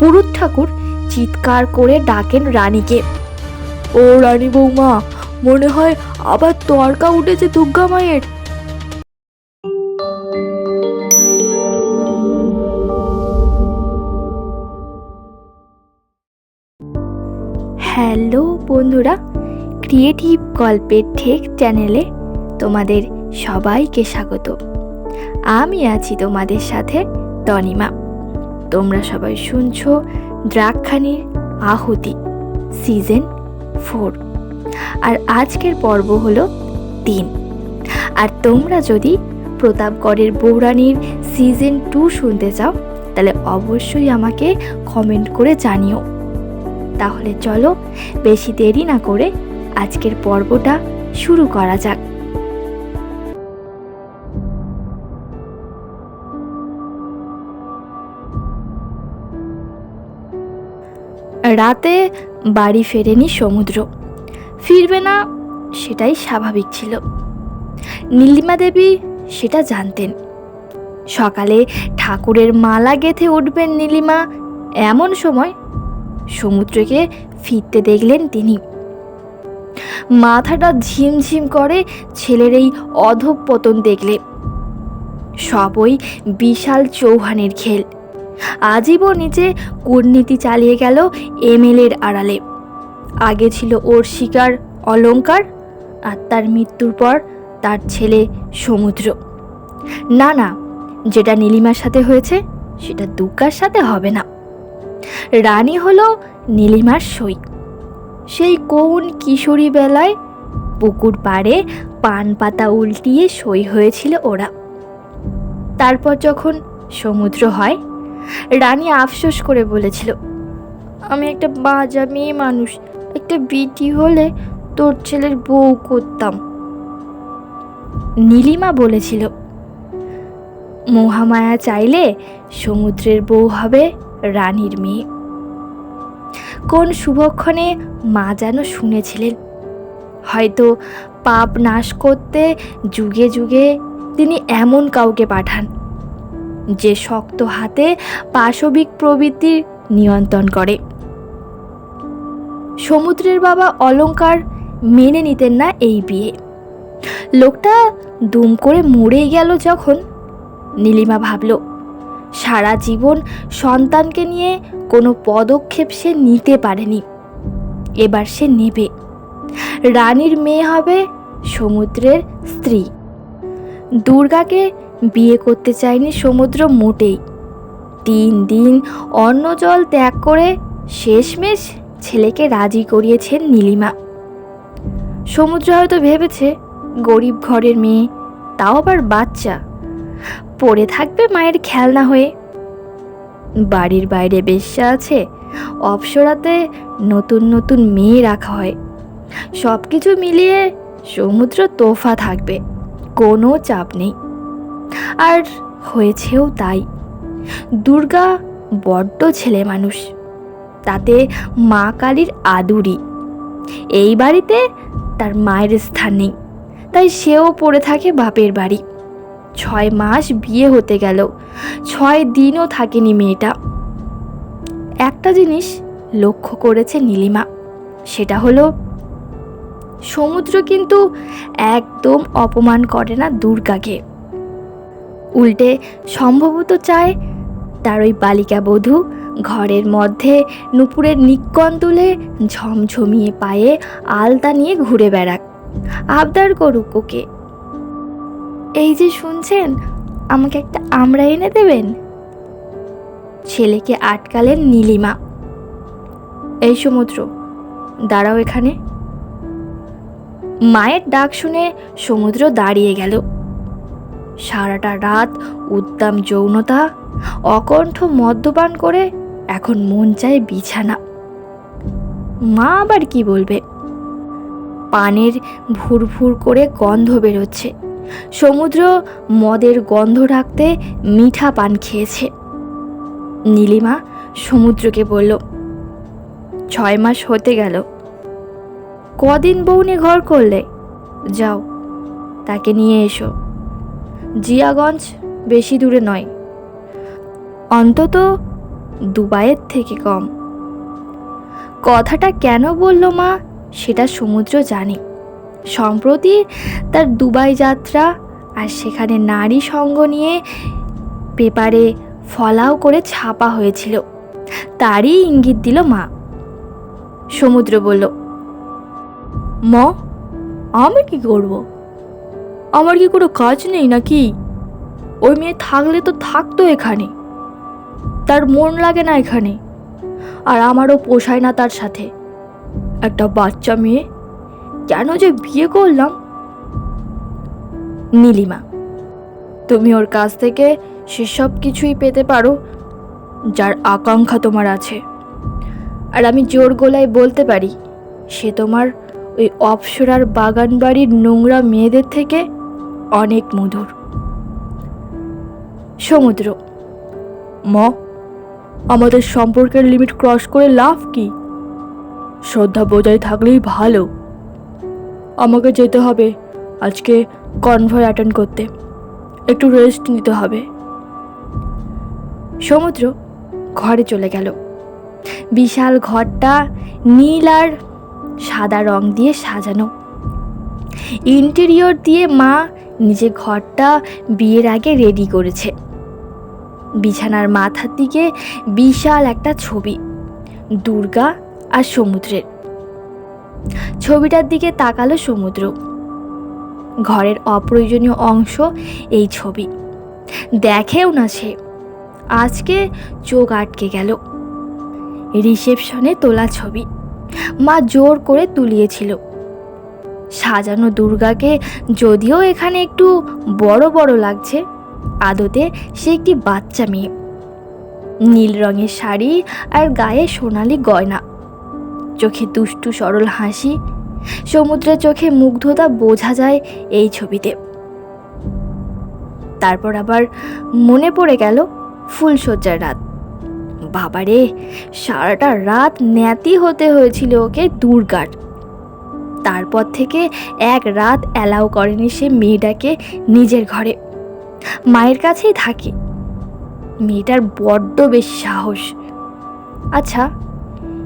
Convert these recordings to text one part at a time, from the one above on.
পুরুত ঠাকুর চিৎকার করে ডাকেন রানীকে। ও রানী বৌমা, মনে হয় আবার তর্কা উঠেছে দুর্গা মায়ের। হ্যালো বন্ধুরা, ক্রিয়েটিভ গল্পের ঠেক চ্যানেলে তোমাদের সবাইকে স্বাগত। আমি আছি তোমাদের সাথে তনিমা। তোমরা সবাই শুনছ দ্রাক্ষানির আহুতি সিজন ফোর আর আজকের পর্ব হলো তিন। আর তোমরা যদি প্রতাপগড়ের বৌরানীর সিজন টু শুনতে চাও, তাহলে অবশ্যই আমাকে কমেন্ট করে জানিও। তাহলে চলো, বেশি দেরি না করে আজকের পর্বটা শুরু করা যাক। রাতে বাড়ি ফেরেনি সমুদ্র। ফিরবে না সেটাই স্বাভাবিক ছিল। নীলিমা দেবী সেটা জানতেন। সকালে ঠাকুরের মালা গেথে উঠবেন নীলিমা এমন সময় সমুদ্রকে ফিরতে দেখলেন তিনি। মাথাটা ঝিমঝিম করে ছেলের এই অধঃপতন দেখলে। সবই বিশাল চৌহানের খেল। আজীবন নিচে কূটনীতি চালিয়ে গেল এমএলএর আড়ালে। আগে ছিল ওর শিকার অলঙ্কার আর তার মৃত্যুর পর তার ছেলে সমুদ্র। না না, যেটা নীলিমার সাথে হয়েছে, সেটা দুর্গার সাথে হবে না। রানী হলো নীলিমার সই। সেই কোন কিশোরী বেলায় পুকুর পাড়ে পান পাতা উল্টিয়ে সই হয়েছিল ওরা। তারপর যখন সমুদ্র হয় রানী আফসোস করে বলেছিল, আমি একটা বাজা মেয়ে মানুষ, একটা বিটি হলে তোর ছেলের বউ করতাম। নীলিমা বলেছিল, মহামায়া চাইলে সমুদ্রের বউ হবে রানীর মেয়ে। কোন শুভক্ষণে মা যেন শুনেছিলেন, হয়তো পাপ নাশ করতে যুগে যুগে তিনি এমন কাউকে পাঠান। যে শক্ত হাতে পাশবিক প্রবৃত্তির নিয়ন্ত্রণ করে। সমুদ্রের বাবা অলঙ্কার মেনে নিতেন না এই বিয়ে। লোকটা দুম করে মরেই গেল যখন নীলিমা ভাবল, সারা জীবন সন্তানকে নিয়ে কোনো পদক্ষেপ সে নিতে পারেনি। এবার সে নেবে। রানীর মেয়ে হবে সমুদ্রের স্ত্রী। দুর্গাকে বিয়ে করতে চায়নি সমুদ্র মোটেই। তিন দিন অন্ন জল ত্যাগ করে শেষমেশ ছেলেকে রাজি করিয়েছেন নীলিমা। সমুদ্র হয়তো ভেবেছে, গরিব ঘরের মেয়ে, তাও আবার বাচ্চা। পড়ে থাকবে মায়ের খেলনা হয়ে। বাড়ির বাইরে বেশ্যা আছে, অপসরাতে নতুন নতুন মেয়ে রাখা হয়। সব কিছু মিলিয়ে সমুদ্র তোফা থাকবে, কোনো চাপ নেই। আর হয়েছেও তাই। দুর্গা বড্ড ছেলে মানুষ। তাতে মা কালীর আদুরি। এই বাড়িতে তার মায়ের স্থান নেই, তাই সেও পড়ে থাকে বাপের বাড়ি। ছয় মাস বিয়ে হতে গেল, ছয় দিনও থাকেনি মেয়েটা। একটা জিনিস লক্ষ্য করেছে নীলিমা, সেটা হলো সমুদ্র কিন্তু একদম অপমান করে না দুর্গাকে। উল্টে সম্ভবত চায় তার ওই বালিকা বধূ ঘরের মধ্যে নুপুরের নিক্কন তুলে ঝমঝমিয়ে পায়ে আলতা নিয়ে ঘুরে বেড়াক। আবদার করুক ওকে। এই যে শুনছেন, আমাকে একটা আমরা এনে দেবেন? ছেলেকে আটকালেন নীলিমা। এই সমুদ্র দাঁড়াও এখানে। মায়ের ডাক শুনে সমুদ্র দাঁড়িয়ে গেল। সারাটা রাত উদ্দাম যৌনতা, অকণ্ঠ মদ্যপান করে এখন মন চায় বিছানা। মা আবার কি বলবে? পানের ভুর ভুর করে গন্ধ বেরোচ্ছে। সমুদ্র মদের গন্ধ রাখতে মিঠা পান খেয়েছে। নীলিমা সমুদ্রকে বলল, ছয় মাস হতে গেল। কদিন বউনে ঘর করলে? যাও, তাকে নিয়ে এসো। জিয়াগঞ্জ বেশি দূরে নয়। অন্তত দুবাইয়ের থেকে কম। কথাটা কেন বলল মা, সেটা সমুদ্র জানে। সম্প্রতি তার দুবাই যাত্রা আর সেখানে নারী সঙ্গ নিয়ে পেপারে ফলাও করে ছাপা হয়েছিল। তারই ইঙ্গিত দিল মা। সমুদ্র বলল, মা, আমি কি করব? আমার কি কোনো কাজ নেই নাকি? ওই মেয়ে থাকলে তো থাকতো এখানে। তার মন লাগে না এখানে। আর আমারও পোষায় না তার সাথে। একটা বাচ্চা মেয়ে, কেন যে বিয়ে করলাম? নীলিমা, তুমি ওর কাছ থেকে সেসব কিছুই পেতে পারো, যার আকাঙ্ক্ষা তোমার আছে। আর আমি জোর গলায় বলতে পারি, সে তোমার ওই অপসরার বাগান বাড়ির নোংরা মেয়েদের থেকে অনেক মধুর। সমুদ্র। ম, আমাদের সম্পর্কের লিমিট ক্রস করে লাভ কি? শ্রদ্ধা বজায় থাকলেই ভালো। আমাকে যেতে হবে আজকে কনভয় অ্যাটেন্ড করতে। একটু রেস্ট নিতে হবে। সমুদ্র ঘরে চলে গেল। বিশাল ঘরটা নীল আর সাদা রং দিয়ে সাজানো। ইন্টেরিয়র দিয়ে মা নিজে ঘরটা বিয়ের আগে রেডি করেছে। বিছানার মাথার দিকে বিশাল একটা ছবি, দুর্গা আর সমুদ্রের। ছবিটার দিকে তাকালো সমুদ্র। ঘরের অপ্রয়োজনীয় অংশ এই ছবি। দেখেও না সে। আজকে চোখ আটকে গেল। রিসেপশনে তোলা ছবি। মা জোর করে তুলিয়েছিল। সাজানো দুর্গাকে যদিও এখানে একটু বড় বড় লাগছে, আদতে সে একটি বাচ্চা মেয়ে। নীল রঙের শাড়ি আর গায়ে সোনালি গয়না। চোখে দুষ্টু সরল হাসি। সমুদ্রের চোখে মুগ্ধতা বোঝা যায় এই ছবিতে। তারপর আবার মনে পড়ে গেল ফুলশয্যার রাত। বাবারে, সারাটা রাত ন্যাতি হতে হয়েছিল ওকে দুর্গার। তারপর থেকে এক রাত অ্যালাউ করেনি সে মেয়েটাকে নিজের ঘরে। মায়ের কাছেই থাকে। মেয়েটার বড্ড বেশি সাহস। আচ্ছা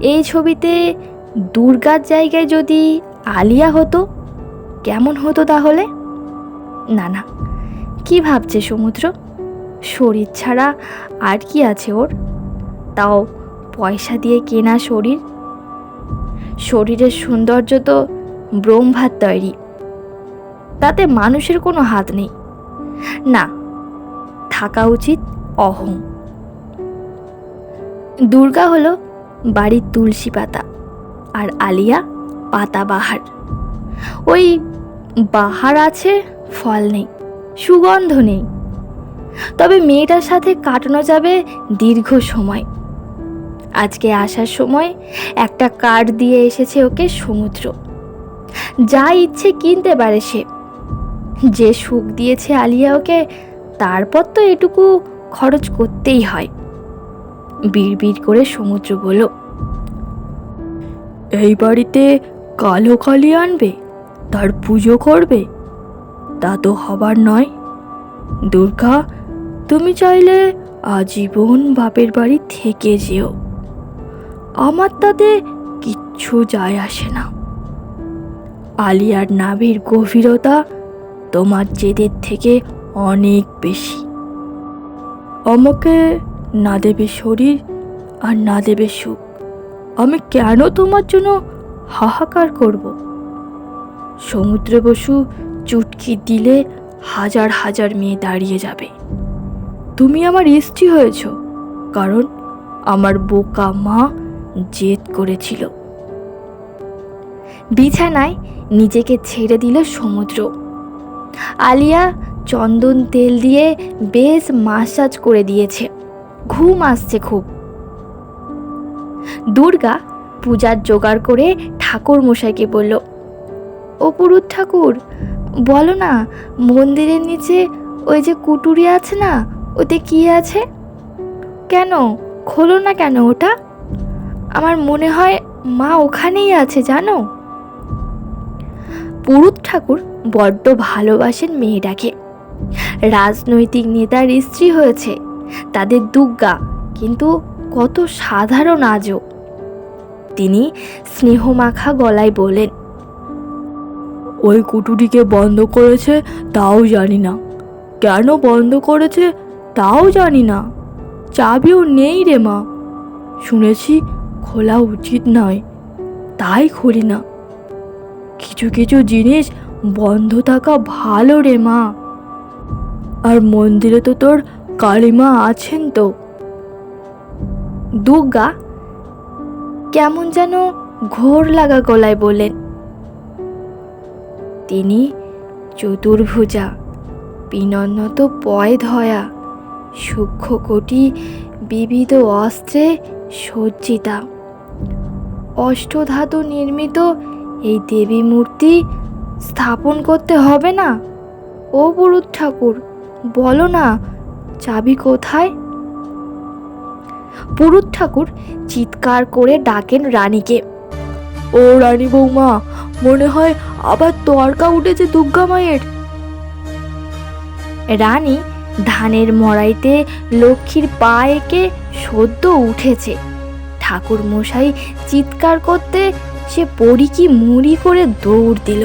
এই ছবিতে দুর্গার জায়গায় যদি আলিয়া হতো, কেমন হতো তাহলে? না না, কি ভাবছে সমুদ্র? শরীর ছাড়া আর কি আছে ওর? তাও পয়সা দিয়ে কেনা শরীর? শরীরের সৌন্দর্য তো ব্রহ্মার তৈরি তাতে মানুষের কোনো হাত নেই। না, থাকা উচিত অহং। দুর্গা হলো বাড়ির তুলসী পাতা আর আলিয়া পাতা বাহার। ওই বাহার আছে, ফল নেই, সুগন্ধ নেই। তবে মেয়েটার সাথে কাটানো যাবে দীর্ঘ সময়। আজকে আসার সময় একটা কার্ড দিয়ে এসেছে ওকে সমুদ্র। যা ইচ্ছে কিনতে পারে সে। যে সুখ দিয়েছে আলিয়া ওকে, তারপর তো এটুকু খরচ করতেই হয়। বিড়বিড় করে সমুদ্র বলল, এই বাড়িতে কালো কালি আনবে, তার পুজো করবে, তা তো হবার নয়। দুর্গা, তুমি চাইলে আজীবন বাপের বাড়ি থেকে যেও। আমার তাতে কিচ্ছু যায় আসে না। আলিয়ার নাভির গভীরতা তোমার জেদের থেকে অনেক বেশি। আমাকে না দেবে শরীর আর না দেবে সুখ। আমি কেন তোমার জন্য হাহাকার করব? সমুদ্র বসু চুটকি দিলে হাজার হাজার মেয়ে দাঁড়িয়ে যাবে। তুমি আমার স্ত্রী হয়েছ, কারণ আমার বোকা মা জেদ করেছিল। বিছানায় নিজেকে ছেড়ে দিল সমুদ্র। আলিয়া চন্দন তেল দিয়ে বেশ মাসাজ করে দিয়েছে। ঘুম আসছে খুব। দুর্গা পূজার জোগাড় করে ঠাকুর মশাইকে বলল ও ঠাকুর, বলো না, মন্দিরের নিচে ওই যে কুটুরি আছে না, ওতে কি আছে? কেন? খোলো না কেন ওটা। আমার মনে হয় মা ওখানেই আছে, জানো? পুরুত ঠাকুর বড্ড ভালোবাসেন মেয়েটাকে। রাজনৈতিক নেতার স্ত্রী হয়েছে, তাদের দুর্গা কিন্তু কত সাধারণ আজও। তিনি স্নেহমাখা গলায় বলেন ওই কুটুরিকে বন্ধ করেছে তাও জানি না। কেন বন্ধ করেছে তাও জানি না। চাবিও নেই রে মা। শুনেছি খোলা উচিত নয়, তাই খুলি না। কিছু কিছু জিনিস বন্ধ থাকা ভালো রে মা। আর মন্দিরে তো তোর কালীমা আছেন তো। দুর্গা, কেমন যেন ঘোর লাগা গলায় বলেন তিনি চতুর্ভুজা বিনন্নত পয় ধয়া সূক্ষ্ম কোটি বিবিধ অস্ত্রে সজ্জিতা, অষ্টধাতু নির্মিত এই দেবী মূর্তি স্থাপন করতে হবে না। ও পুরুত ঠাকুর, বলো না, চাবি কোথায়? পুরুত ঠাকুর চিৎকার করে ডাকেন রানীকে। ও রানী বৌমা, মনে হয় আবার তর্কা উঠেছে দুর্গা মায়ের। রানী ধানের মড়াইতে লক্ষ্মীর পা এঁকে সদ্য উঠেছে। ঠাকুর মশাই চিৎকার করতে সে পরী কি মুড়ি করে দৌড় দিল।